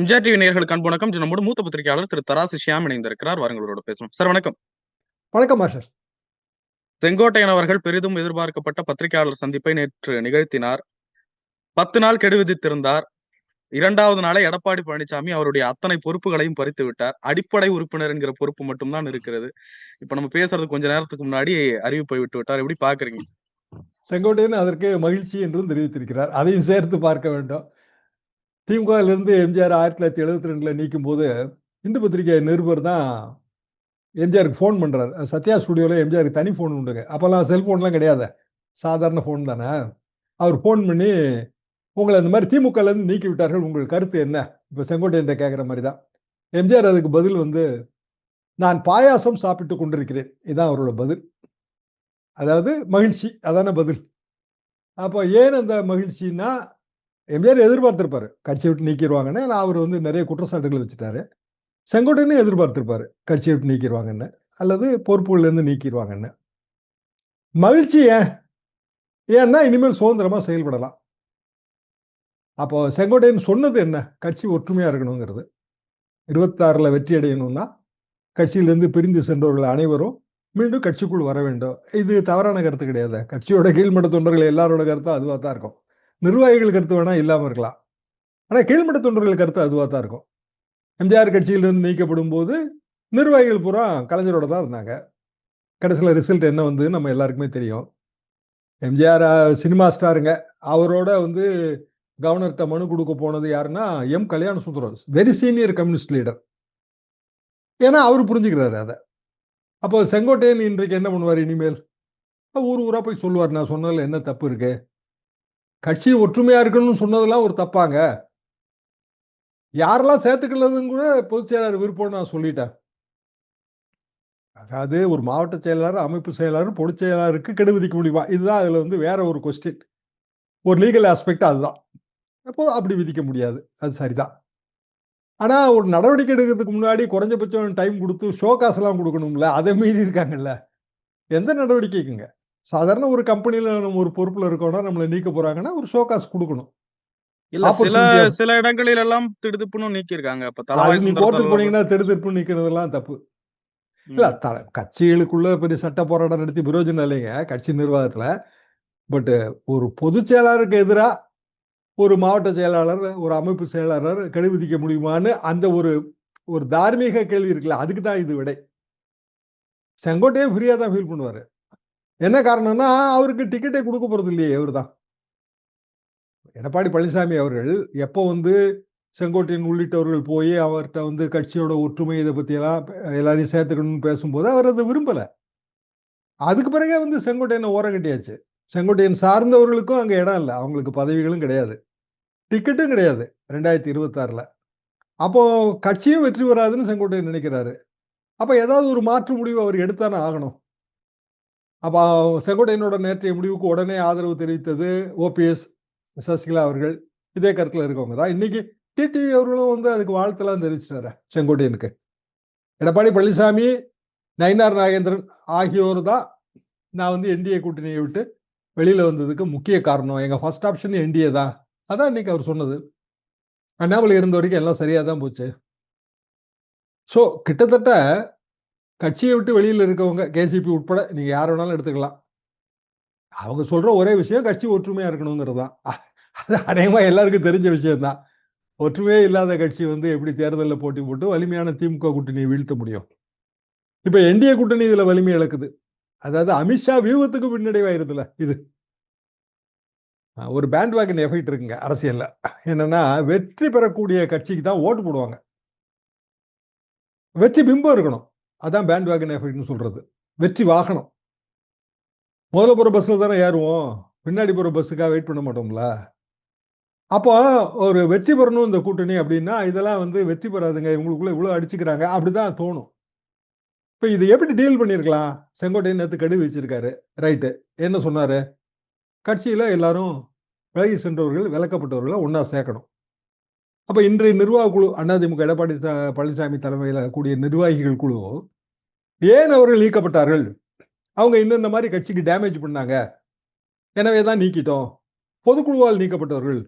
MGR TV நேயர்களுக்கு அன்பு வணக்கம். நம்மோடு மூத்த பத்திரிகையாளர் திரு தராசு ஷியாம் இணைந்திருக்கிறார். வாருங்களோட பேசணும் சார் வணக்கம். வணக்கம் மாஸ்டர். செங்கோட்டையன் அவர்கள் பெரிதும் எதிர்பார்க்கப்பட்ட பத்திரிகையாளர் சந்திப்பை நேற்று நிகழ்த்தினார். பத்து நாள் கெடு விதித்திருந்தார். இரண்டாவது நாளே எடப்பாடி பழனிசாமி அவருடைய அத்தனை பொறுப்புகளையும் பறித்து விட்டார். அடிப்படை உறுப்பினர் என்கிற பொறுப்பு மட்டும்தான் இருக்கிறது. இப்ப நம்ம பேசுறது கொஞ்ச நேரத்துக்கு முன்னாடி அறிவிப்பை விட்டு விட்டார். எப்படி பாக்குறீங்க? செங்கோட்டையன் அதற்கு மகிழ்ச்சி என்றும் தெரிவித்திருக்கிறார். அதையும் சேர்த்து பார்க்க வேண்டும். திமுகவிலிருந்து எம்ஜிஆர் ஆயிரத்தி தொள்ளாயிரத்தி எழுபத்தி ரெண்டில் நீக்கும் போது இந்து பத்திரிகை நிருபர் தான் எம்ஜிஆருக்கு ஃபோன் பண்ணுறாரு சத்யா ஸ்டுடியோவில் எம்ஜிஆருக்கு தனி ஃபோன் உண்டுங்க அப்போல்லாம் செல்ஃபோன்லாம் கிடையாது. சாதாரண ஃபோன் தானே. அவர் ஃபோன் பண்ணி உங்களை இந்த மாதிரி திமுகலேருந்து நீக்கி விட்டார்கள் உங்கள் கருத்து என்ன? இப்போ செங்கோட்டையன் கேட்குற மாதிரி தான். எம்ஜிஆர் அதுக்கு பதில் வந்து நான் பாயாசம் சாப்பிட்டு கொண்டிருக்கிறேன். இதுதான் அவரோட பதில். அதாவது மகிழ்ச்சி. அதான பதில். அப்போ ஏன் அந்த மகிழ்ச்சின்னா எம்ஜிஆர் எதிர்பார்த்திருப்பாரு. கட்சி விட்டு நீக்கிடுவாங்கன்னு நான் அவர் வந்து நிறைய குற்றச்சாட்டுகள் வச்சுட்டாரு. செங்கோட்டையனும் எதிர்பார்த்திருப்பாரு. கட்சியை விட்டு நீக்கிடுவாங்கன்னு அல்லது பொறுப்புகள்லேருந்து நீக்கிடுவாங்கன்னு மகிழ்ச்சி ஏன்? ஏன்னா இனிமேல் சுதந்திரமாக செயல்படலாம். அப்போ செங்கோட்டையன் சொன்னது என்ன? கட்சி ஒற்றுமையாக இருக்கணுங்கிறது. இருபத்தாறில் வெற்றி அடையணும்னா கட்சியிலேருந்து பிரிந்து சென்றவர்கள் அனைவரும் மீண்டும் கட்சிக்குள் வர வேண்டும். இது தவறான கருத்து கிடையாது. கட்சியோட கீழ்மட்ட தொண்டர்கள் எல்லாரோட கருத்தும் அதுவாக தான் இருக்கும். நிர்வாகிகள் கருத்து வேணால் இல்லாமல் இருக்கலாம். ஆனால் கீழ்மட்ட தொண்டர்கள் கருத்து அதுவாக தான் இருக்கும். எம்ஜிஆர் கட்சியிலிருந்து நீக்கப்படும் போது நிர்வாகிகள் பூரா கலைஞரோட தான் இருந்தாங்க. கடைசியில் ரிசல்ட் என்ன வந்து நம்ம எல்லாருக்குமே தெரியும். எம்ஜிஆர் சினிமா ஸ்டாருங்க. அவரோட வந்து கவர்னர்கிட்ட மனு கொடுக்க போனது யாருன்னா M. Kalyana Sundaram very senior communist leader ஏன்னா அவர் புரிஞ்சுக்கிறாரு அதை. அப்போ செங்கோட்டையன் இன்றைக்கு என்ன பண்ணுவார் இனிமேல்? ஊர் ஊராக போய் சொல்லுவார். நான் சொன்னதில் என்ன தப்பு இருக்குது கட்சி ஒற்றுமையா இருக்கணும்னு சொன்னதெல்லாம் ஒரு தப்பாங்க. யாரெல்லாம் சேர்த்துக்கலதுன்னு கூட பொதுச் செயலாளர் விருப்பம் நான் சொல்லிட்டேன். அதாவது ஒரு மாவட்ட செயலாளர் அமைப்பு செயலாளர் பொதுச் செயலாளருக்கு கெடு விதிக்க முடியுமா? இதுதான் அதுல வந்து வேற ஒரு கொஸ்டின் ஒரு லீகல் ஆஸ்பெக்ட் அதுதான். அப்போ அப்படி விதிக்க முடியாது. அது சரிதான். ஆனா ஒரு நடவடிக்கை எடுக்கிறதுக்கு முன்னாடி குறைஞ்சபட்சம் டைம் கொடுத்து ஷோ காசெல்லாம் கொடுக்கணும்ல. அதை மீறி இருக்காங்கல்ல. எந்த நடவடிக்கைக்குங்க? சாதாரண ஒரு கம்பெனில நம்ம ஒரு பொறுப்புல இருக்கோம்னா நம்மளை நீக்க போறாங்கன்னா ஒரு ஷோ காசு கொடுக்கணும். இல்ல சில சில இடங்களில் எல்லாம் திடுதுப்புன்னு நீக்கி இருக்காங்க இப்ப அது தலவாய் நீ சுந்தர கோர்ட்டுக்கு போனீங்கன்னா திருப்பு நிக்கிறதெல்லாம் தப்பு. இல்ல கட்சிகளுக்குள்ள பெரிய சட்ட போராட்டம் நடத்தி பிரயோஜனம் இல்லைங்க கட்சி நிர்வாகத்துல. பட் ஒரு பொதுச் செயலாளருக்கு எதிரா ஒரு மாவட்ட செயலாளர் ஒரு அமைப்பு செயலாளர் கெடு விதிக்க முடியுமான்னு அந்த ஒரு ஒரு தார்மீக கேள்வி இருக்குல்ல அதுக்கு தான் இது விடை. செங்கோட்டையே ஃப்ரீயா தான் ஃபீல் பண்ணுவாரு. என்ன காரணம்னா அவருக்கு டிக்கெட்டே கொடுக்க போறது இல்லையே இவர் தான் எடப்பாடி பழனிசாமி அவர்கள் எப்போ வந்து செங்கோட்டையன் உள்ளிட்டவர்கள் போய் அவர்கிட்ட வந்து கட்சியோட ஒற்றுமை இதை பற்றியெல்லாம் எல்லாரையும் சேர்த்துக்கணும்னு பேசும்போது அவர் அதை விரும்பலை. அதுக்கு பிறகே வந்து செங்கோட்டையனை ஓரம் கட்டியாச்சு. செங்கோட்டையன் சார்ந்தவர்களுக்கும் அங்கே இடம் இல்லை. அவங்களுக்கு பதவிகளும் கிடையாது. டிக்கெட்டும் கிடையாது ரெண்டாயிரத்தி இருபத்தாறில். அப்போ கட்சியும் வெற்றி வராதுன்னு செங்கோட்டையன் நினைக்கிறாரு. அப்போ ஏதாவது ஒரு மாற்று முடிவு அவர் எடுத்தானே ஆகணும். அப்போ செங்கோட்டையனோட நேற்றைய முடிவுக்கு உடனே ஆதரவு தெரிவித்தது ஓபிஎஸ் சசிகலா அவர்கள். இதே கருத்தில் இருக்கவங்க தான். இன்னைக்கு டிடிவி அவர்களும் வந்து அதுக்கு வாழ்த்தெல்லாம் தெரிவிச்சிட்டாரு செங்கோட்டையனுக்கு. எடப்பாடி பழனிசாமி நயினார் நாகேந்திரன் ஆகியோர் தான் நான் வந்து என்டிஏ கூட்டணியை விட்டு வெளியில் வந்ததுக்கு முக்கிய காரணம். எங்கள் ஃபர்ஸ்ட் ஆப்ஷன் என்டிஏ தான். அதான் இன்னைக்கு அவர் சொன்னது. அண்ணாமலை இருந்த வரைக்கும் எல்லாம் சரியாக தான் போச்சு. ஸோ கிட்டத்தட்ட கட்சியை விட்டு வெளியில் இருக்கவங்க கேசிபி உட்பட நீங்கள் யார் வேணாலும் எடுத்துக்கலாம். அவங்க சொல்கிற ஒரே விஷயம் கட்சி ஒற்றுமையாக இருக்கணுங்கிறது தான். அது அநேகமாக எல்லாருக்கும் தெரிஞ்ச விஷயம்தான் ஒற்றுமையே இல்லாத கட்சி வந்து எப்படி தேர்தலில் போட்டி போட்டு வலிமையான திமுக கூட்டணியை வீழ்த்த முடியும்? இப்போ என்டிஏ கூட்டணி இதில் வலிமை இழக்குது. அதாவது அமித்ஷா வியூகத்துக்கு பின்னடைவாயிருதுல இது. ஒரு பேண்ட் வேகன் எஃபெக்ட் இருக்குங்க அரசியலில். என்னன்னா வெற்றி பெறக்கூடிய கட்சிக்கு தான் ஓட்டு போடுவாங்க. வெற்றி பிம்பம் இருக்கணும். அதான் பேண்ட் வேகன் எஃபெக்ட்னு சொல்கிறது வெற்றி வாகனம். முதல்ல போகிற பஸ்ஸில் தானே ஏறுவோம். பின்னாடி போகிற பஸ்ஸுக்காக வெயிட் பண்ண மாட்டோம்ல. அப்போ ஒரு வெற்றி பெறணும் இந்த கூட்டணி அப்படின்னா இதெல்லாம் வந்து வெற்றி பெறாதுங்க. இவங்களுக்குள்ள இவ்வளோ அடிச்சுக்கிறாங்க. அப்படிதான் தோணும். இப்போ இது எப்படி டீல் பண்ணியிருக்கலாம் செங்கோட்டையன் நேற்று கடு வச்சிருக்காரு. ரைட்டு என்ன சொன்னார்? கட்சியில் எல்லாரும் விலகி சென்றவர்கள் விளக்கப்பட்டவர்களை ஒன்றா சேர்க்கணும். அப்ப இன்றைய நிர்வாக குழு அதிமுக எடப்பாடி த- பழனிசாமி தலைமையில் கூடிய நிர்வாகிகள் குழு ஏன் அவர்கள் நீக்கப்பட்டார்கள்? அவங்க இன்னும் இந்த மாதிரி கட்சிக்கு டேமேஜ் பண்ணாங்க? எனவே தான் நீக்கிட்டோம். பொதுக்குழுவால் நீக்கப்பட்டவர்கள்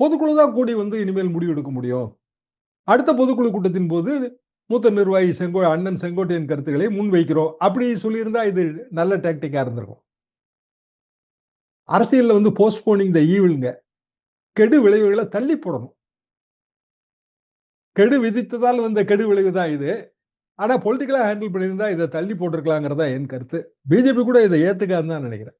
பொதுக்குழு தான் கூடி வந்து இனிமேல் முடிவெடுக்க முடியும். அடுத்த பொதுக்குழு கூட்டத்தின் போது மூத்த நிர்வாகி செங்கோ அண்ணன் செங்கோட்டையன் கருத்துக்களை முன்வைக்கிறோம். அப்படி சொல்லியிருந்தா இது நல்ல டாக்டிக்காக இருந்திருக்கும். அரசியலில் வந்து போஸ்ட்போனிங் த ஈவில்ங்க கெடு விளைவுகளை தள்ளி போடணும். கெடு விதித்ததால் வந்த கெடு விளைவு தான் இது. ஆனா பொலிட்டிக்கலா ஹேண்டில் பண்ணியிருந்தா இதை தள்ளி போட்டிருக்கலாங்கிறதா என் கருத்து. பிஜேபி கூட இதை ஏத்துக்காதுன்னு தான் நினைக்கிறேன்.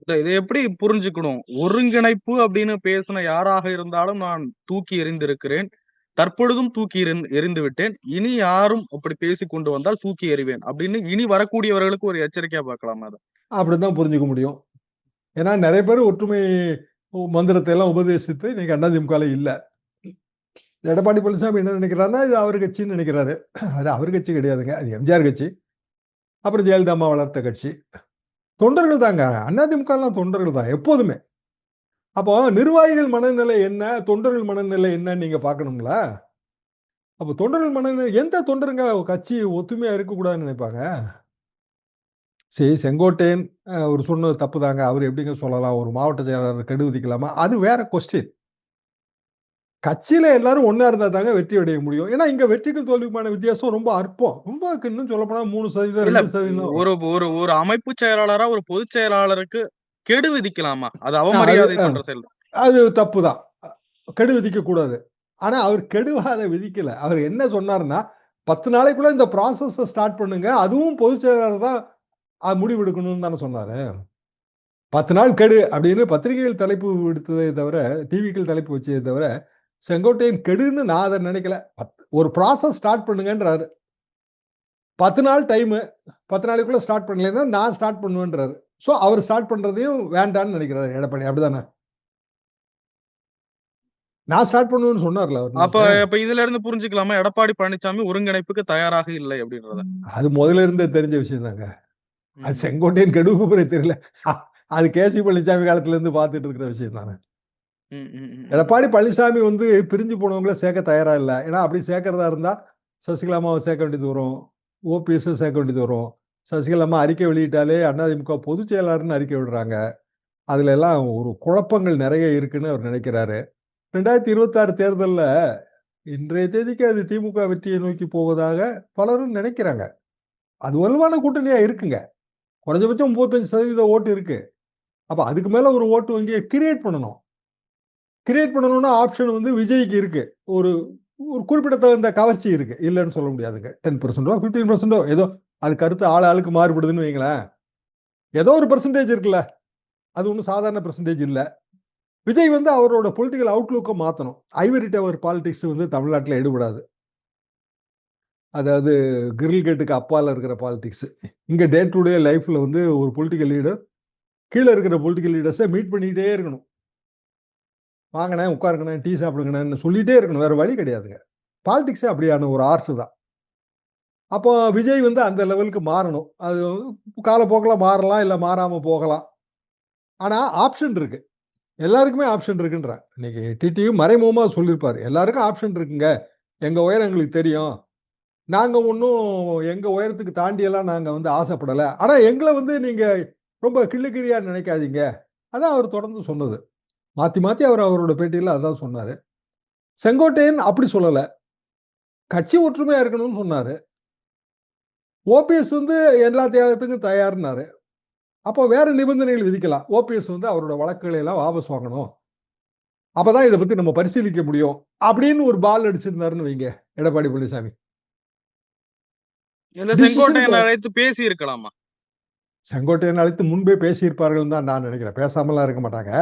இல்ல இதை எப்படி புரிஞ்சுக்கணும்? ஒருங்கிணைப்பு அப்படின்னு பேசின யாராக இருந்தாலும் நான் தூக்கி எறிந்திருக்கிறேன். தற்பொழுதும் தூக்கி எறிந்து எறிந்து விட்டேன் இனி யாரும் அப்படி பேசி கொண்டு வந்தால் தூக்கி எறிவேன் அப்படின்னு இனி வரக்கூடியவர்களுக்கு ஒரு எச்சரிக்கையா பார்க்கலாம் அதை. அப்படிதான் புரிஞ்சுக்க முடியும். ஏன்னா நிறைய பேர் ஒற்றுமை மந்திரத்தை எல்லாம் உபதேசித்து இன்னைக்கு அதிமுகல இல்ல. எடப்பாடி பழனிசாமி என்ன நினைக்கிறாருன்னா இது அவர் கட்சின்னு நினைக்கிறாரு. அது அவர் கட்சி கிடையாதுங்க. அது எம்ஜிஆர் கட்சி. அப்புறம் ஜெயலலிதா அம்மா வளர்த்த கட்சி. தொண்டர்கள் தாங்க. அதிமுகலாம் தொண்டர்கள் தான் எப்போதுமே. அப்போ நிர்வாகிகள் மனநிலை என்ன? தொண்டர்கள் மனநிலை என்னன்னு நீங்க பார்க்கணுங்களா? அப்போ தொண்டர்கள் மனநிலை எந்த தொண்டருங்க கட்சி ஒத்துமையா இருக்கக்கூடாதுன்னு நினைப்பாங்க? சரி செங்கோட்டையன் அவர் சொன்னது தப்பு தாங்க அவர் எப்படிங்க சொல்லலாம்? ஒரு மாவட்ட செயலாளர் கெடு விதிக்கலாமா அது வேற கொஸ்டின் கட்சியில எல்லாரும் ஒண்ணா இருந்தா தாங்க வெற்றி அடைய முடியும். ஏன்னா இங்க வெற்றிக்கும் தோல்விக்குமான வித்தியாசம் ரொம்ப அற்பம். ரொம்ப இன்னும் சொல்ல போனா மூணு சதவீதம் ரெண்டு சதவீதம். ஒரு ஒரு ஒரு அமைப்பு செயலாளரா ஒரு பொதுச் செயலாளருக்கு கெடு விதிக்கலாமா? அது அவமரியாதை பண்ற செயல். அது தப்பு தான் கெடு விதிக்க கூடாது. ஆனா அவர் கெடுவாத விதிக்கல. அவர் என்ன சொன்னாருன்னா பத்து நாளைக்குள்ள இந்த ப்ராசஸ் ஸ்டார்ட் பண்ணுங்க. அதுவும் பொதுச் செயலாளர் தான் முடிவெடுக்கணும்னு தானே சொன்னாரு. பத்து நாள் கெடு அப்படின்னு பத்திரிகைகள் தலைப்பு விடுத்ததே தவிர டிவிக்கள் தலைப்பு வச்சதே தவிர செங்கோட்டையன் கெடுன்னு நான் அதை நினைக்கல. பத்து ஒரு ப்ராசஸ் ஸ்டார்ட் பண்ணுங்கன்றாரு. பத்து நாள் டைமு பத்து நாளைக்குள்ள ஸ்டார்ட் பண்ணலைன்னா நான் ஸ்டார்ட் பண்ணுவேன்றாரு. ஸோ அவர் ஸ்டார்ட் பண்றதையும் வேண்டான்னு நினைக்கிறாரு எடப்பாடி. அப்படிதானே? நான் ஸ்டார்ட் பண்ணுவேன்னு சொன்னார்ல அப்ப அப்ப இதுல இருந்து புரிஞ்சுக்கலாமா? எடப்பாடி பழனிசாமி ஒருங்கிணைப்புக்கு தயாராக இல்லை அப்படின்றத. அது முதல்ல இருந்தே தெரிஞ்ச விஷயம் தாங்க. அது செங்கோட்டையன் கெடுவுக்கு பிறகு தெரியல. அது கேசி பழனிசாமி காலத்துல இருந்து பார்த்துட்டு இருக்கிற விஷயம் தானே. எடப்பாடி பழனிசாமி வந்து பிரிஞ்சு போனவங்கள சேர்க்க தயாரா இல்லை. ஏன்னா அப்படி சேர்க்கறதா இருந்தா சசிகலாமாவை சேர்க்க வேண்டியது வரும். ஓபிஎஸ் சேர்க்க வேண்டியது வரும். சசிகலாமா அறிக்கை வெளியிட்டாலே அதிமுக பொதுச் செயலாளர்னு அறிக்கை விடுறாங்க. அதுல எல்லாம் ஒரு குழப்பங்கள் நிறைய இருக்குன்னு அவர் நினைக்கிறாரு. ரெண்டாயிரத்தி இருபத்தாறு தேர்தல்ல இன்றைய தேதிக்கு அது திமுக வெற்றியை நோக்கி போவதாக பலரும் நினைக்கிறாங்க. அது வலுவான கூட்டணியா இருக்குங்க. குறைஞ்சபட்சம் முப்பத்தஞ்சு சதவீத ஓட்டு இருக்கு. அப்ப அதுக்கு மேல ஒரு ஓட்டு வங்கியை கிரியேட் பண்ணணும். கிரியேட் பண்ணணும்னா ஆப்ஷன் வந்து விஜய்க்கு இருக்கு. ஒரு ஒரு குறிப்பிடத்தகுந்த கவர்ச்சி இருக்கு. இல்லைன்னு சொல்ல முடியாதுங்க டென் பர்சன்டோ ஃபிஃப்டீன் பர்சன்டோ ஏதோ அது கருத்து ஆள் ஆளுக்கு மாறுபடுதுன்னு வைங்களேன். ஏதோ ஒரு பர்சன்டேஜ் இருக்குல்ல. அது ஒன்றும் சாதாரண பர்சன்டேஜ் இல்லை. விஜய் வந்து அவரோட பொலிட்டிக்கல் அவுட்லுக்கை மாற்றணும் ஐவரி டவர் பாலிடிக்ஸ் வந்து தமிழ்நாட்டில் எடுபடாது. அதாவது கிரில் கேட்டுக்கு அப்பால் இருக்கிற பாலிடிக்ஸ் இங்கே டே டு டே லைஃப்பில் வந்து ஒரு பொலிட்டிக்கல் லீடர் கீழே இருக்கிற பொலிட்டிக்கல் லீடர்ஸை மீட் பண்ணிக்கிட்டே இருக்கணும். வாங்கினேன் உட்காருங்கண்ணே டீ சாப்பிடுங்கண்ணேன்னு சொல்லிகிட்டே இருக்கணும். வேறு வழி கிடையாதுங்க. பாலிடிக்ஸே அப்படியான ஒரு ஆர்ட் தான். அப்போ விஜய் வந்து அந்த லெவலுக்கு மாறணும். அது காலப்போக்கில் மாறலாம் இல்லை மாறாமல் போகலாம். ஆனால் ஆப்ஷன் இருக்குது எல்லாருக்குமே ஆப்ஷன் இருக்குன்ற இன்னைக்கு டிடியும் மறைமுகமாக சொல்லியிருப்பார். எல்லாருக்கும் ஆப்ஷன் இருக்குங்க. எங்கள் உயரம் எங்களுக்கு தெரியும். நாங்கள் ஒன்றும் எங்கள் உயரத்துக்கு தாண்டியெல்லாம் நாங்கள் வந்து ஆசைப்படலை. ஆனால் எங்களை வந்து நீங்கள் ரொம்ப கிள்ளுக்கிரியாக நினைக்காதீங்க. அதான் அவர் தொடர்ந்து சொன்னது. மாற்றி மாற்றி அவர் அவரோட பேட்டியில் அதான் சொன்னார். செங்கோட்டையன் அப்படி சொல்லலை. கட்சி ஒற்றுமையாக இருக்கணும்னு சொன்னார். ஓபிஎஸ் வந்து எல்லா தியாகத்துக்கும் தயார்னாரு. அப்போ வேற நிபந்தனைகள் விதிக்கலாம். ஓபிஎஸ் வந்து அவரோட வழக்குகளை எல்லாம் வாபஸ் வாங்கணும். அப்பதான் இதை பத்தி நம்ம பரிசீலிக்க முடியும். அப்படின்னு ஒரு பால் அடிச்சிருந்தாருன்னு வைங்க எடப்பாடி பழனிசாமி. செங்கோட்டையன் அழைத்து பேசி இருக்கலாமா செங்கோட்டையன் அழைத்து முன்பே பேசியிருப்பார்கள் தான் நான் நினைக்கிறேன். பேசாமலாம் இருக்க மாட்டாங்க.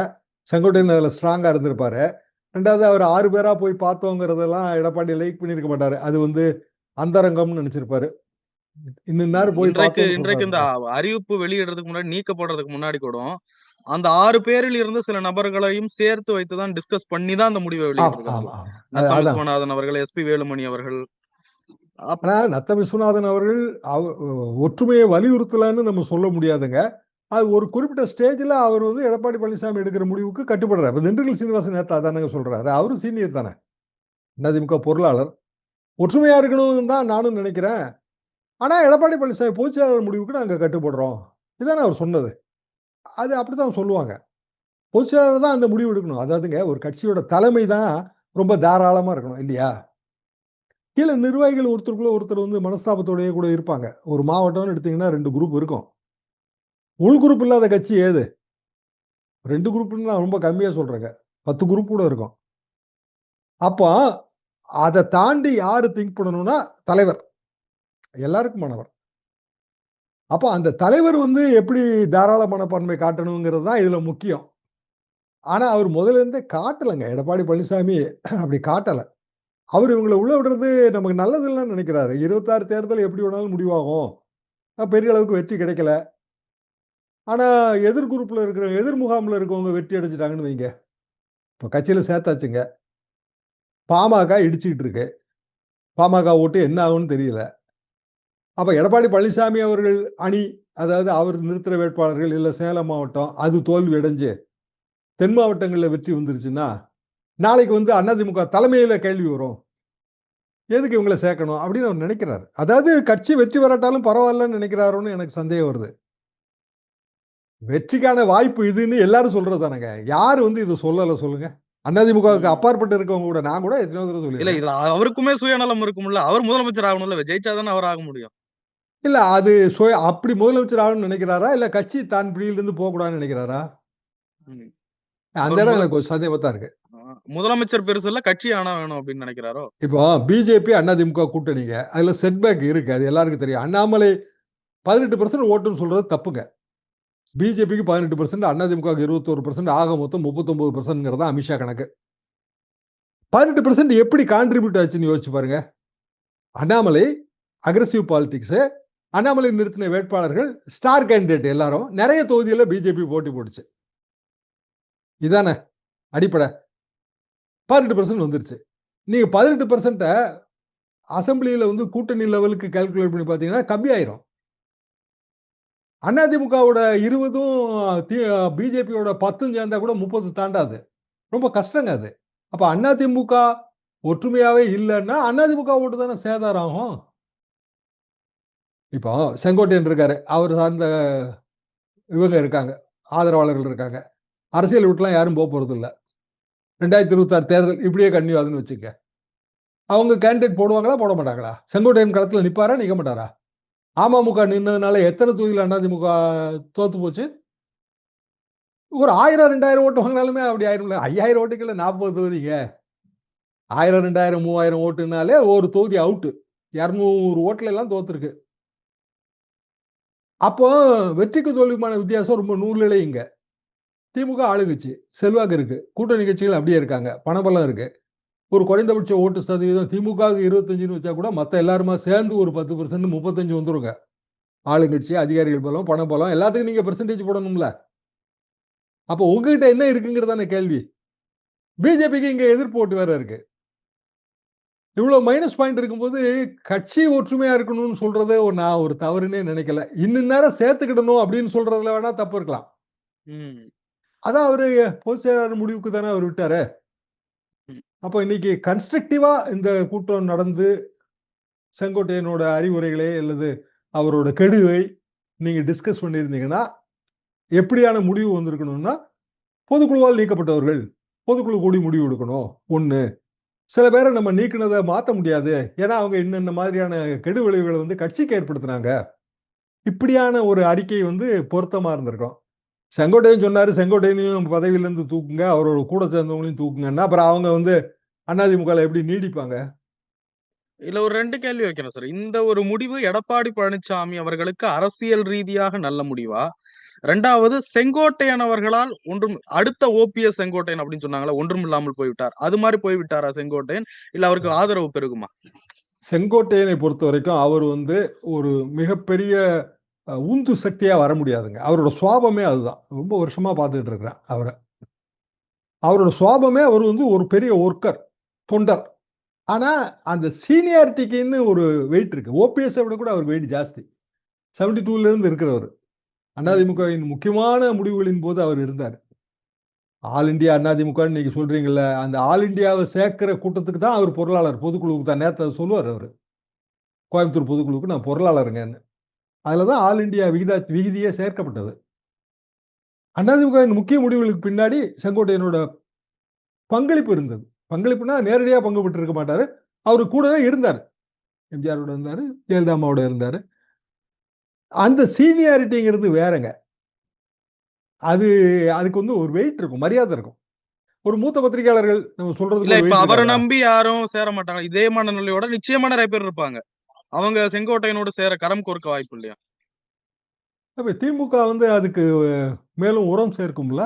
செங்கோட்டையன் அதுல ஸ்ட்ராங்கா இருந்திருப்பாரு. ரெண்டாவது அவர் ஆறு பேரா போய் பார்த்தோங்கிறதெல்லாம் எடப்பாடி லைக் பண்ணியிருக்க மாட்டாரு. அது வந்து அந்தரங்கம்னு நினைச்சிருப்பாரு. இன்னும் போய் இன்றைக்கு இந்த. அறிவிப்பு வெளியிடுறதுக்கு முன்னாடி நீக்கப்படுறதுக்கு முன்னாடி கூட அந்த ஆறு பேரில் இருந்து சில நபர்களையும் சேர்த்து வைத்துதான் டிஸ்கஸ் பண்ணி தான் அந்த முடிவை அதான். விஸ்வநாதன் அவர்கள் எஸ்பி வேலுமணி அவர்கள் ஆனா நத்த விஸ்வநாதன் அவர்கள் அவ- ஒற்றுமையை வலியுறுத்தலன்னு நம்ம சொல்ல முடியாதுங்க. அது ஒரு குறிப்பிட்ட ஸ்டேஜில் அவர் வந்து எடப்பாடி பழனிசாமி எடுக்கிற முடிவுக்கு கட்டுப்படுறாரு. இப்போ திண்டுக்கல் சீனிவாசன் நேத்தா தானங்க சொல்கிறாரு அவரும் சீனியர் தானே. அதிமுக பொருளாளர். ஒற்றுமையாக இருக்கணும்னு தான் நானும் நினைக்கிறேன். ஆனால் எடப்பாடி பழனிசாமி பொதுச்செயலாளர் முடிவுக்கு நாங்கள் கட்டுப்படுறோம். இதானே அவர் சொன்னது. அது அப்படிதான் சொல்லுவாங்க. பொதுச்செயலாளர் தான் அந்த முடிவு எடுக்கணும். அதாவதுங்க ஒரு கட்சியோட தலைமை தான் ரொம்ப தாராளமாக இருக்கணும் இல்லையா? கீழே நிர்வாகிகள் ஒருத்தருக்குள்ள ஒருத்தர் வந்து மனஸ்தாபத்தோடையே கூட இருப்பாங்க. ஒரு மாவட்டம்னு எடுத்திங்கன்னா ரெண்டு குரூப் இருக்கும். உள் குரூப் இல்லாத கட்சி ஏது? ரெண்டு குரூப்புன்னு நான் ரொம்ப கம்மியாக சொல்கிறேங்க பத்து குரூப் கூட இருக்கும். அப்போ அதை தாண்டி யார் திங்க் பண்ணணும்னா தலைவர். எல்லாருக்குமானவர். அப்போ அந்த தலைவர் வந்து எப்படி தாராள மனப்பான்மை காட்டணுங்கிறது தான் இதில் முக்கியம். ஆனால் அவர் முதல்ல இருந்தே காட்டலைங்க எடப்பாடி பழனிசாமி அப்படி காட்டலை அவர் இவங்களை உள்ள விடுறது நமக்கு நல்லது நினைக்கிறாரு. 26 தேர்தல் எப்படி வேணாலும் முடிவாகும். பெரிய அளவுக்கு வெற்றி கிடைக்கல. ஆனால் எதிர் குரூப்பில் இருக்கிற எதிர் முகாமில் இருக்கவங்க வெற்றி அடைஞ்சிட்டாங்கன்னு வைங்க. இப்போ கட்சியில் சேர்த்தாச்சுங்க. பாமக இடிச்சுக்கிட்டு இருக்கு. பாமக ஓட்டு என்ன ஆகும்னு தெரியல. அப்போ எடப்பாடி பழனிசாமி அவர்கள் அணி, அதாவது அவர் நிறுத்துகிற வேட்பாளர்கள் இல்லை சேலம் மாவட்டம், அது தோல்வி அடைஞ்சு, தென் மாவட்டங்களில் வெற்றி வந்துருச்சுன்னா, நாளைக்கு வந்து அதிமுக தலைமையில் கேள்வி வரும். எதுக்கு இவங்களை சேர்க்கணும்? அப்படின்னு அவர் நினைக்கிறார் அதாவது கட்சி வெற்றி பெறாட்டாலும் பரவாயில்லன்னு நினைக்கிறாரோன்னு எனக்கு சந்தேகம் வருது. வெற்றிக்கான வாய்ப்பு இதுன்னு எல்லாரும் சொல்றது தானங்க. யாரு வந்து இத சொல்லல சொல்லுங்க? அதிமுகவுக்கு ம். அப்பாற்பட்டு இருக்கவங்க கூட நான் கூட எத்தனையோ தடவ இல்ல சொல்லியிருக்கேன். இதுல அவருக்குமே சுயநலம் இருக்கும்ல. அவர் முதலமைச்சர் ஆகணும்ல. ஜெயிச்சா தானே அவர் ஆக முடியும். இல்ல அது சுய அப்படி முதலமைச்சர் ஆகணும்னு நினைக்கிறாரா? இல்ல கட்சி தான் பிடியிலிருந்து போகக்கூடாதுன்னு நினைக்கிறாரா? அந்த இடம் எனக்கு கொஞ்சம் சந்தேகமா தான் இருக்கு. முதலமைச்சர் பெருசு இல்ல, கட்சி ஆனா வேணும் அப்படின்னு நினைக்கிறாரோ? இப்போ பிஜேபி, அதிமுக கூட்டணிங்க. அதுல செட்பேக் இருக்கு. அது எல்லாருக்கும் தெரியும். அண்ணாமலை 18% ஓட்டுன்னு சொல்றது தப்புங்க. பிஜேபிக்கு பதினெட்டு பர்சன்ட் அண்ணாதிமுக இருபத்தோரு பர்சன்ட் ஆக மொத்தம் 39%ங்கிறது தான் அமித்ஷா கணக்கு. 18% எப்படி கான்ட்ரிபியூட் ஆச்சுன்னு யோசிச்சு பாருங்க. அண்ணாமலை அக்ரசிவ் பாலிடிக்ஸு அண்ணாமலை நிறுத்தின வேட்பாளர்கள் ஸ்டார் கேண்டிடேட் எல்லாரும். நிறைய தொகுதியில் பிஜேபி போட்டி போட்டுச்சு. இதானே அடிப்படை. 18% வந்துருச்சு. நீங்கள் பதினெட்டு பர்சன்ட்டை அசம்பிளியில் வந்து கூட்டணி லெவலுக்கு கால்குலேட் பண்ணி பார்த்தீங்கன்னா கம்மியாயிரும். அதிமுகவோட 20ம் தி பிஜேபியோட 10ம் சேர்ந்தா கூட 30 தாண்டாது. ரொம்ப கஷ்டங்க அது. அப்போ அதிமுக ஒற்றுமையாகவே இல்லைன்னா அதிமுக ஓட்டு தானே சேதாரம் ஆகும். இப்போ செங்கோட்டையன் இருக்காரு. அவர் சார்ந்த இவங்க இருக்காங்க. ஆதரவாளர்கள் இருக்காங்க. அரசியல் விட்டுலாம் யாரும் போக போகறதில்ல ரெண்டாயிரத்தி இருபத்தாறு தேர்தல் இப்படியே கன்டின்யூ ஆகுதுன்னு அவங்க கேண்டிடேட் போடுவாங்களா? போட மாட்டாங்களா? செங்கோட்டையன் களத்தில் நிற்பாரா நிற்க மாட்டாரா? அமமுக நின்னதுனால எத்தனை தொகுதியில் அதிமுக தோத்து போச்சு? ஒரு 1000, 2000 ஓட்டு வாங்கினாலுமே அப்படி ஆயிரும்ல. 5000 ஓட்டுக்குள்ள 40 தொகுதிங்க. 1000, 2000, 3000 ஓட்டுனாலே ஒரு தொகுதி அவுட்டு இரநூறு ஓட்டில் எல்லாம் தோத்துருக்கு. அப்போ வெற்றிக்கு தோல்விக்குமான வித்தியாசம் ரொம்ப நூலிழை இங்கே திமுக ஆளுங்கட்சி. செல்வாக்கு இருக்கு. கூட்டணி கட்சிகள் அப்படியே இருக்காங்க. பணபலம் இருக்கு. ஒரு குறைந்தபட்ச ஓட்டு சதவீதம் திமுகவுக்கு 25ன்னு வச்சா கூட மத்த எல்லாருமா சேர்ந்து ஒரு 10% 35 வந்துருங்க. ஆளுங்கட்சி, அதிகாரிகள் பலம், பணபலம் எல்லாத்துக்கும் நீங்க பெர்சன்டேஜ் போடணும்ல. அப்போ உங்ககிட்ட என்ன இருக்குங்கிறது தானே கேள்வி. பிஜேபிக்கு இங்க எதிர்ப்பு ஓட்டு வேற இருக்கு. இவ்ளோ மைனஸ் பாயிண்ட் இருக்கும்போது, கட்சி ஒற்றுமையா இருக்கணும்னு சொல்றதே ஒரு நான் ஒரு தவறுன்னே நினைக்கல. இன்னும் நேரம் சேர்த்துக்கிடணும் அப்படின்னு சொல்றதுல வேணா தப்பு இருக்கலாம். ம். அதான் அவரு பொதுச் செயலாளர் முடிவுக்கு தானே அவர் விட்டாரு. அப்போ இன்னைக்கு கன்ஸ்ட்ரக்டிவா இந்த கூட்டம் நடந்து, செங்கோட்டையனோட அறிவுரைகளை அல்லது அவரோட கெடுவை நீங்க டிஸ்கஸ் பண்ணியிருந்தீங்கன்னா, எப்படியான முடிவு வந்திருக்கணும்னா, பொதுக்குழுவால் நீக்கப்பட்டவர்கள், பொதுக்குழு கூடி முடிவு எடுக்கணும். ஒன்று சில பேரை நம்ம நீக்கினதை மாற்ற முடியாது. ஏன்னா, அவங்க இன்னென்ன மாதிரியான கெடு விளைவுகளை வந்து கட்சிக்கு ஏற்படுத்துனாங்க. இப்படியான ஒரு அறிக்கை வந்து பொருத்தமாக இருந்திருக்கும். செங்கோட்டையன் சொன்னாரு, செங்கோட்டையனையும் பதவியிலிருந்து தூக்குங்க. அவரோட கூட சேர்ந்தவங்களையும் தூக்குங்கன்னா, அப்புறம் அவங்க வந்து அதிமுகல எப்படி நீடிப்பாங்க? இதுல ஒரு 2 கேள்வி வைக்கிறேன் சார். இந்த ஒரு முடிவு எடப்பாடி பழனிசாமி அவர்களுக்கு அரசியல் ரீதியாக நல்ல முடிவா? 2வது செங்கோட்டையன் அவர்களால் ஒன்றும் அடுத்த ஓபிஎஸ் செங்கோட்டையன் அப்படின்னு சொன்னாங்கல்ல, ஒன்றுமில்லாமல் போய்விட்டார். அது மாரி போய்விட்டாரா செங்கோட்டையன்? இல்ல அவருக்கு ஆதரவு பெருகுமா? செங்கோட்டையனை பொறுத்தவரைக்கும் அவர் வந்து ஒரு மிகப்பெரிய உந்து சக்தியாக வர முடியாதுங்க. அவரோட சுவாபமே அதுதான். ரொம்ப வருஷமாக பார்த்துட்டு இருக்கிறேன் அவரை அவரோட சுவாபமே அவர் வந்து ஒரு பெரிய ஒர்க்கர், தொண்டர். ஆனால் அந்த சீனியாரிட்டிக்குன்னு ஒரு வெயிட் இருக்குது ஓபிஎஸ்ஸ விட கூட அவர் வெயிட் ஜாஸ்தி. 72ல இருந்து இருக்கிறவரு. ம். அதிமுகவின் முக்கியமான முடிவுகளின் போது அவர் இருந்தார் ஆல் இண்டியா அதிமுகன்னு நீங்கள் சொல்கிறீங்கள அந்த ஆல் இண்டியாவை சேர்க்கிற கூட்டத்துக்கு தான் அவர் பொருளாளர். பொதுக்குழுவுக்கு தான். நேரத்தை சொல்லுவார் அவர் கோயம்புத்தூர் பொதுக்குழுவுக்கு நான் பொருளாளருங்கன்னு. அதுல தான் ஆல் இண்டியா விகிதா விகுதியே சேர்க்கப்பட்டது. அதிமுகவின் முக்கிய முடிவுகளுக்கு பின்னாடி செங்கோட்டையனோட பங்களிப்பு இருந்தது. பங்களிப்புன்னா நேரடியா பங்கு பெற்றிருக்க மாட்டாரு. அவரு கூடவே இருந்தார். எம்ஜிஆரோட இருந்தாரு ஜெயலலிதா அம்மாவோட இருந்தாரு. அந்த சீனியாரிட்டிங்கிறது வேறங்க. அது அதுக்கு வந்து ஒரு வெயிட் இருக்கும் மரியாதை இருக்கும். ஒரு மூத்த பத்திரிகையாளர்கள் நம்ம சொல்றது அவரை நம்பி யாரும் சேர மாட்டாங்க. இதே மனநிலையோட நிச்சயமா நிறைய பேர் இருப்பாங்க. அவங்க செங்கோட்டையனோட சேர கரம் கோர்க்க வாய்ப்பு இல்லையா? அப்ப திமுக வந்து அதுக்கு மேலும் உரம் சேர்க்கும்ல?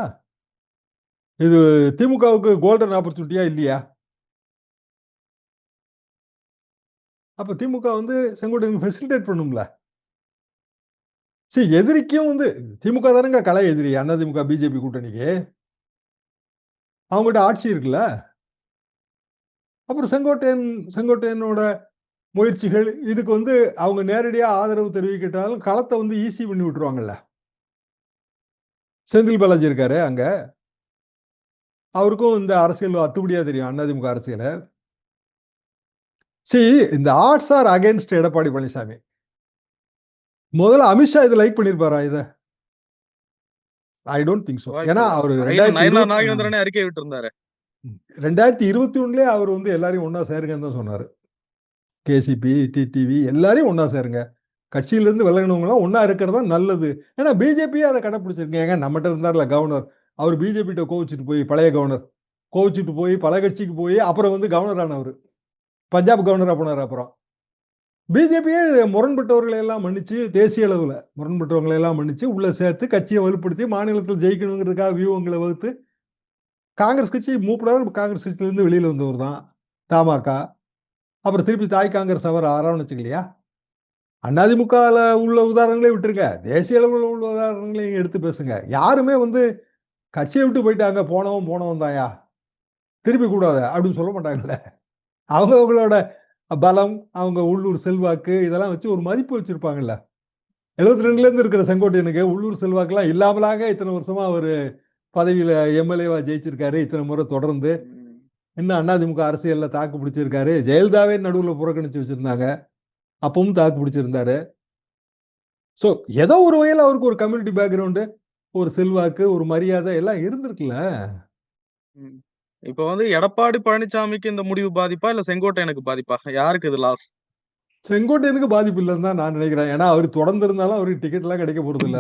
இது திமுகவுக்கு கோல்டன் ஆப்பர்ச்சுனிட்டியா இல்லையா? அப்ப திமுக வந்து செங்கோட்டையன் ஃபெசிலிட்டேட் பண்ணும்ல? சரி எதிரிக்கும் வந்து திமுக தானங்க கலை எதிரி அண்ணா திமுக பிஜேபி கூட்டணிக்கு. அவங்ககிட்ட ஆட்சி இருக்குல்ல? அப்புறம் செங்கோட்டையன் செங்கோட்டையனோட முயற்சிகள் இதுக்கு வந்து அவங்க நேரடியா ஆதரவு தெரிவிக்கிட்டாலும் களத்தை வந்து ஈஸி பண்ணி விட்டுருவாங்கல்ல. செந்தில் பாலாஜி இருக்காரு அங்க. அவருக்கும் இந்த அரசியல் அத்துப்படியா தெரியும் அதிமுக அரசியல. சரி இந்த arts are against Edappadi Palaniswami. முதல்ல அமித்ஷா இதை லைக் பண்ணிருப்பாரா இத? ஐ டோன்ட் திங்க் சோ ஏன்னா அவர் ரெண்டாயிரத்தி இருபத்தி ஒண்ணுலயே அவர் வந்து எல்லாரையும் ஒன்னா சேருங்கன்னு தான் சொன்னாரு. கேசிபி டிடிவி எல்லாரையும் ஒன்றா சேருங்க. கட்சியிலேருந்து விலகினவங்களாம் விலகினவங்களாம் இருக்கிறது இருக்கிறதா நல்லது. ஏன்னா பிஜேபியே அதை கடைப்பிடிச்சிருக்கேன் ஏங்க நம்மகிட்ட இருந்தார்ல கவர்னர் அவர் பிஜேபிகிட்ட கோவிச்சிட்டு போய் பழைய கவர்னர் கோவிச்சிட்டு போய் பல கட்சிக்கு போய் அப்புறம் வந்து கவர்னர் ஆனவர். பஞ்சாப் கவர்னராக போனார் அப்புறம். பிஜேபியே முரண்பட்டவர்களை எல்லாம் மன்னிச்சு தேசிய அளவில் முரண்பட்டவர்களை எல்லாம் மன்னிச்சு உள்ளே சேர்த்து கட்சியை வலுப்படுத்தி மாநிலத்தில் ஜெயிக்கணுங்கிறதுக்காக வியூவங்களை வகுத்து காங்கிரஸ் கட்சி மூப்படாத காங்கிரஸ் கட்சியிலேருந்து வெளியில் வந்தவர் தான் தமாக அப்புறம் திருப்பி தாய் காங்கிரஸ் அவர் அரவணைச்சுக்கலையா? அதிமுகவில் உள்ள உதாரணங்களே விட்டுருங்க. தேசிய அளவில் உள்ள உதாரணங்களையும் எடுத்து பேசுங்க. யாருமே வந்து கட்சியை விட்டு போயிட்டாங்க. போனவன் போனவன் தாயா திருப்பி கூடாது அப்படின்னு சொல்ல மாட்டாங்கல்ல அவங்க அவங்களோட பலம் அவங்க உள்ளூர் செல்வாக்கு இதெல்லாம் வச்சு ஒரு மதிப்பு வச்சுருப்பாங்கல்ல. எழுபத்தி ரெண்டுலேருந்து இருக்கிற செங்கோட்டையனுக்கு உள்ளூர் செல்வாக்கெல்லாம் இல்லாமலாக இத்தனை வருஷமாக அவர் பதவியில் எம்எல்ஏவாக ஜெயிச்சிருக்காரு. இத்தனை முறை தொடர்ந்து இன்னும் அதிமுக அரசியலில் தாக்கு பிடிச்சிருக்காரு? ஜெயலலிதாவே நடுவில் புறக்கணிச்சு வச்சிருந்தாங்க. அப்பவும் தாக்கு பிடிச்சிருந்தாரு. ஸோ ஏதோ ஒரு வகையில் அவருக்கு ஒரு கம்யூனிட்டி பேக்ரவுண்டு ஒரு செல்வாக்கு ஒரு மரியாதை எல்லாம் இருந்திருக்குல்ல? இப்ப வந்து எடப்பாடி பழனிசாமிக்கு இந்த முடிவு பாதிப்பா இல்ல செங்கோட்டையனுக்கு பாதிப்பா? யாருக்கு இது லாஸ் செங்கோட்டையனுக்கு பாதிப்பு இல்லைன்னு தான் நான் நினைக்கிறேன். ஏன்னா அவர் தொடர்ந்து இருந்தாலும் அவருக்கு டிக்கெட் எல்லாம் கிடைக்க போறது இல்ல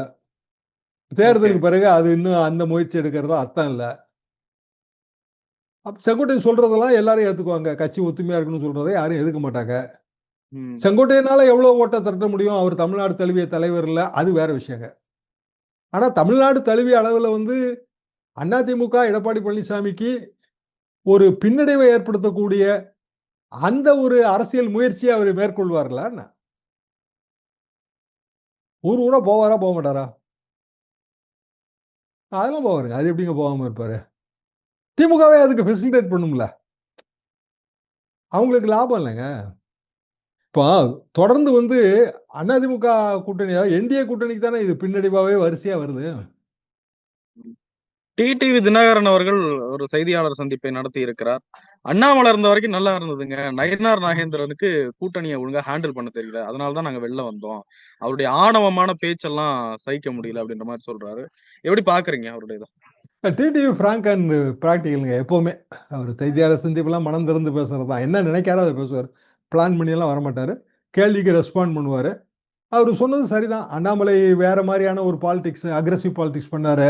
தேர்தலுக்கு பிறகு அது இன்னும் அந்த முயற்சி எடுக்கிறதா அர்த்தம் இல்லை. செங்கோட்டையன் சொல்றதெல்லாம் எல்லாரும் ஏத்துக்குவாங்க. கட்சி ஒத்துமையா இருக்குன்னு சொல்றதை யாரும் எதுக்க மாட்டாங்க. செங்கோட்டையனால எவ்வளவு ஓட்ட திரட்ட முடியும்? அவர் தமிழ்நாடு தழுவிய தலைவர் இல்ல. அது வேற விஷயங்க. ஆனா தமிழ்நாடு தழுவிய அளவுல வந்து அதிமுக எடப்பாடி பழனிசாமிக்கு ஒரு பின்னடைவை ஏற்படுத்தக்கூடிய அந்த ஒரு அரசியல் முயற்சியை அவர் மேற்கொள்வார்ல ஊர் ஊரா போவாரா போக மாட்டாரா? அதெல்லாம் போவாருங்க. அது எப்படிங்க போகாம இருப்பாரு? திமுகவே அதுக்கு ஃபெசிலிட்டேட் பண்ணும்ல? அவங்களுக்கு லாபம் இல்லைங்க. இப்போ தொடர்ந்து வந்து அதிமுக கூட்டணி அதாவது என்டிஏ கூட்டணிக்கு தானே இது பின்னடைவாவே வரிசையா வருது. டிடிவி தினகரன் அவர்கள் ஒரு செய்தியாளர் சந்திப்பை நடத்தி இருக்கிறார். அண்ணாமலை இருந்த வரைக்கும் நல்லா இருந்ததுங்க. நயனார் நாகேந்திரனுக்கு கூட்டணியை ஒழுங்கா ஹேண்டில் பண்ண தெரியல. அதனாலதான் நாங்க வெளில வந்தோம். அவருடைய ஆணவமான பேச்செல்லாம் சகிக்க முடியல அப்படின்ற மாதிரி சொல்றாரு. எப்படி பாக்குறீங்க அவருடைய டிடிவி ஃப்ராங்க் அண்ட் ப்ராக்டிக்கலுங்க எப்போவுமே. அவர் செய்தியாளர் சந்திப்பெல்லாம் மனம் திறந்து பேசுகிறது தான். என்ன நினைக்காரோ அதை பேசுவார். பிளான் பண்ணியெல்லாம் வரமாட்டார். கேள்விக்கு ரெஸ்பாண்ட் பண்ணுவார். அவர் சொன்னது சரிதான். அண்ணாமலை வேற மாதிரியான ஒரு பாலிடிக்ஸ் அக்ரஸிவ் பாலிடிக்ஸ் பண்ணார்.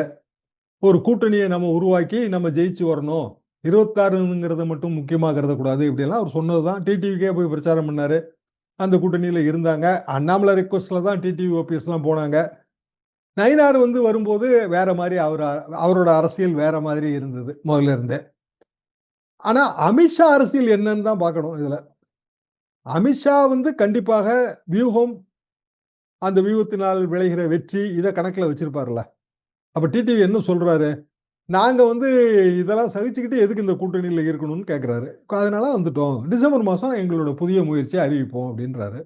ஒரு கூட்டணியை நம்ம உருவாக்கி நம்ம ஜெயிச்சு வரணும். இருபத்தாறுங்கிறத மட்டும் முக்கியமாக கருதக்கூடாது இப்படியெல்லாம் அவர் சொன்னது தான். டிடிவிக்கே போய் பிரச்சாரம் பண்ணார். அந்த கூட்டணியில் இருந்தாங்க. அண்ணாமலை ரிக்வஸ்ட்டில் தான் டிடிவி ஓபிஎஸ்லாம் போனாங்க. நயினார் வந்து வரும்போது வேற மாதிரி அவர் அவரோட அரசியல் வேற மாதிரி இருந்தது முதல்ல இருந்தே. ஆனா அமித்ஷா அரசியல் என்னன்னு தான் பார்க்கணும் இதுல. அமித்ஷா வந்து கண்டிப்பாக வியூகம் அந்த வியூகத்தினால் விளைகிற வெற்றி இதை கணக்கில் வச்சிருப்பார்ல அப்ப டிடிவி என்ன சொல்றாரு? நாங்க வந்து இதெல்லாம் சகிச்சுக்கிட்டு எதுக்கு இந்த கூட்டணியில் இருக்கணும்னு கேட்குறாரு அதனால வந்துட்டோம். டிசம்பர் மாதம் எங்களோட புதிய முயற்சியை அறிவிப்போம் அப்படின்றாரு.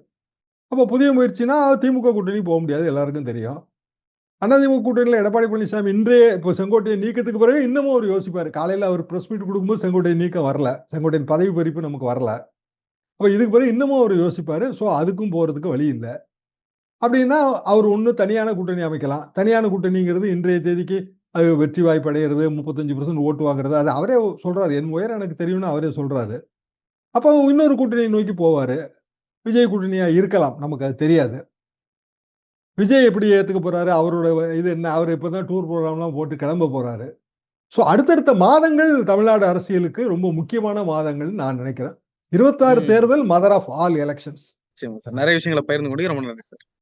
அப்போ புதிய முயற்சினா திமுக கூட்டணி போக முடியாது எல்லாருக்கும் தெரியும். அதிமுக கூட்டணியில் எடப்பாடி பழனிசாமி இன்றைய இப்போ செங்கோட்டையை நீக்கத்துக்கு பிறகு இன்னமும் அவர் யோசிப்பார். காலையில் அவர் ப்ரெஸ் மீட் கொடுக்கும்போது செங்கோட்டையை நீக்கம் வரல. செங்கோட்டையின் பதவி பறிப்பு நமக்கு வரல. அப்போ இதுக்கு பிறகு இன்னமும் அவர் யோசிப்பார். ஸோ அதுக்கும் போகிறதுக்கு வழி இல்லை. அப்படின்னா அவர் ஒன்று தனியான கூட்டணி அமைக்கலாம். தனியான கூட்டணிங்கிறது இன்றைய தேதிக்கு அது வெற்றி வாய்ப்பு அடைகிறது முப்பத்தஞ்சு பர்சன்ட் ஓட்டு வாங்குறது அது அவரே சொல்கிறார் என் உயரம் எனக்கு தெரியும்னு அவரே சொல்கிறாரு அப்போ இன்னொரு கூட்டணியை நோக்கி போவார். விஜய் கூட்டணியாக இருக்கலாம். நமக்கு அது தெரியாது. விஜய் எப்படி ஏத்துக்க போறாரு? அவரோட இது என்ன? அவரு இப்பதான் டூர் ப்ரோகிராம்லாம் போட்டு கிளம்ப போறாரு. ஸோ அடுத்தடுத்த மாதங்கள் தமிழ்நாடு அரசியலுக்கு ரொம்ப முக்கியமான மாதங்கள்னு நான் நினைக்கிறேன். 26 ம். தேர்தல் மதர் ஆஃப் ஆல் எலக்ஷன்ஸ். நிறைய விஷயங்கள பகிர்ந்து கொண்டீங்க. ரொம்ப நன்றி சார்.